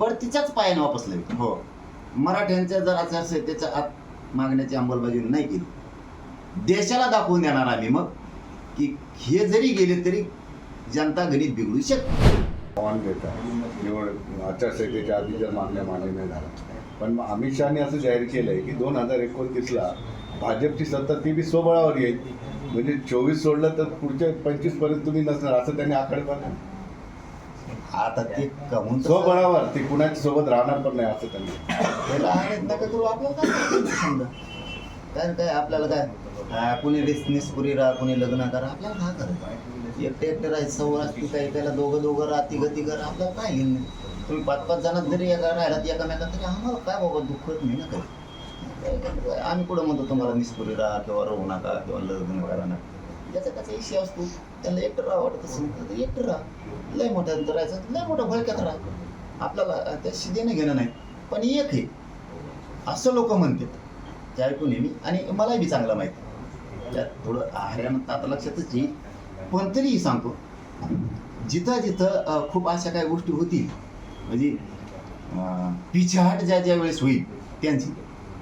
परतीच्याच पायाने वापस लागेल हो. मराठ्यांच्या जर आचारसंहितेच्या आत मागण्याची अंमलबजावणी नाही केली देशाला दाखवून देणार आम्ही मग की हे जरी गेले तरी जनता गणित बिघडू शकते. आव्हान देत निवड आचारसंहितेच्या आधी जर मागण्या मान्य नाही झाल्या पण मग अमित शहानी असं जाहीर केलं आहे की दोन हजार एकोणतीसला भाजपची सत्ता ती बी स्वबळावर येईल. म्हणजे चोवीस सोडलं तर पुढच्या पंचवीसपर्यंत तुम्ही नसणार असं त्यांनी आकडे पाहिलं आता ते कमून स्वबळावर ते कुणाच्या सोबत राहणार पण नाही असं त्यांनी. नका करू आपल्याला काय समजा? काय काय आपल्याला काय? हा, कुणी रिसनीस पुरी राहा कुणी लग्न करा आपल्याला काय करायचं? एकटे एकटे राहायचं सवय असते काही त्याला दोघं दोघं राहा तिघं तिघं राहा आपल्याला काय घेणं तुम्ही पाच पाच जणात जरी एका राहिलात एकामेकात तरी आम्हाला काय बाबा दुःखत नाही ना काही? आम्ही कुठं म्हणतो तुम्हाला निस्पुरी राहा किंवा राहू नका किंवा लग्न करा नका. ज्याचा त्याचा असतो त्याला एकटं राहा वाटत असेल तर एकटं राहा लय मोठ्या राहायचं लय मोठ्या भडक्यात राहा आपल्याला त्याशी देणं घेणं नाही पण एक हे असं लोक म्हणतात. ते ऐकून आहे आणि मलाही बी चांगलं माहिती. त्यात थोडं हरियाणात आता लक्षातच येईल. पण तरीही सांगतो जिथं जिथं खूप अशा काही गोष्टी होतील म्हणजे पिछाट ज्या ज्या वेळेस होईल त्यांची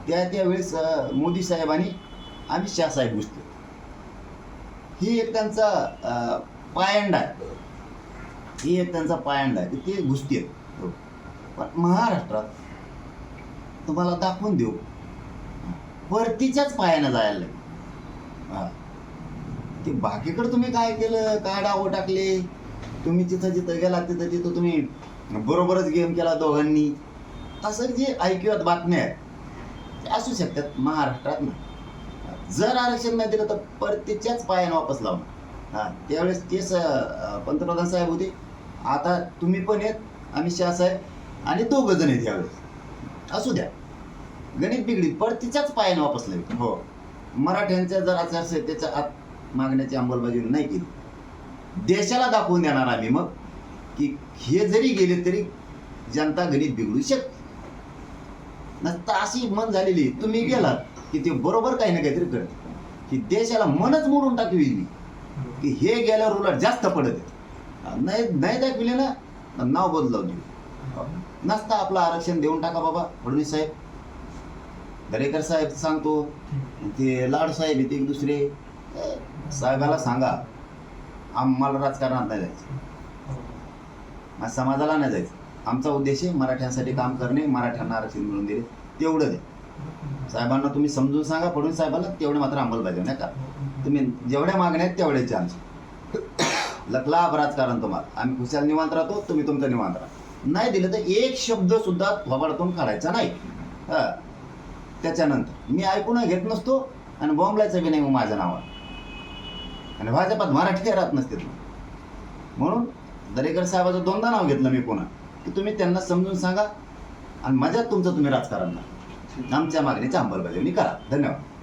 त्या त्यावेळेस मोदी साहेबांनी अमित शहा साहेब गोष्टी ही एक त्यांचा पायंड पायंडा आहे. ही एक त्यांचा पायंड आहे. ते घुसते पण महाराष्ट्रात तुम्हाला दाखवून देऊ. परतीच्याच पायानं जायला लागेल. ते बाकीकडे तुम्ही काय केलं? काय डावं टाकले? तुम्ही जिथं जिथं गेला तिथं तिथं तुम्ही बरोबरच गेम केला दोघांनी. असं जे ऐकूयात बातम्या आहेत ते असू शकतात. महाराष्ट्रात ना जर आरक्षण नाही दिलं तर परतीच्याच पायानं वापस लावणार हा त्यावेळेस तेच पंतप्रधान साहेब होते. आता तुम्ही पण येत अमित शहा साहेब आणि दोघं जण आहेत यावेळेस. असू द्या. गणित बिघडी परतीच्याच पायाने वापस लावी. हो. मराठ्यांच्या जर आचारसंहितेच्या आत मागण्याची अंमलबजावणी नाही केली देशाला दाखवून देणार आम्ही मग की हे जरी गेले तरी जनता गणित बिघडू शकते. नसता अशी मन झालेली तुम्ही गेलात की ते बरोबर काही ना काहीतरी करते. की देशाला मनच मोडून टाकवी की हे गेल्यावर उलट जास्त पडत नाही नाही दाखविले ना नाव बदलाव देऊ नसता आपलं आरक्षण देऊन टाका बाबा फडणवीस साहेब. दरेकर साहेब सांगतो ते लाड साहेब येते एक दुसरे. साहेबाला सांगा आम्हाला राजकारणात नाही जायचं. समाजाला नाही जायचं. आमचा उद्देश आहे मराठ्यांसाठी काम करणे मराठ्यांना आरक्षण मिळून दिले तेवढं दे साहेबांना तुम्ही समजून सांगा फडणवीस साहेबाला तेवढे मात्र अंमलबजावणी नाही का? तुम्ही जेवढ्या मागण्या आहेत तेवढ्याच आमचे. लकला राजकारण तुम्हाला. आम्ही खुशाल निवांत राहतो तुम्ही तुमचं निवांत राहा. नाही दिलं तर एक शब्द सुद्धा थोबाडतून काढायचा नाही. त्याच्यानंतर मी ऐकून घेत नसतो आणि बॉम्बलायचं बी नाही मग माझ्या नावावर. आणि भाजपात मराठी राहत नसते म्हणून दरेकर साहेबाचं दोनदा नाव घेतलं मी पुन्हा. की तुम्ही त्यांना समजून सांगा आणि मजात तुमचं तुम्ही राजकारण करा. आमच्या मागणीची अंमलबजावणी करा. धन्यवाद.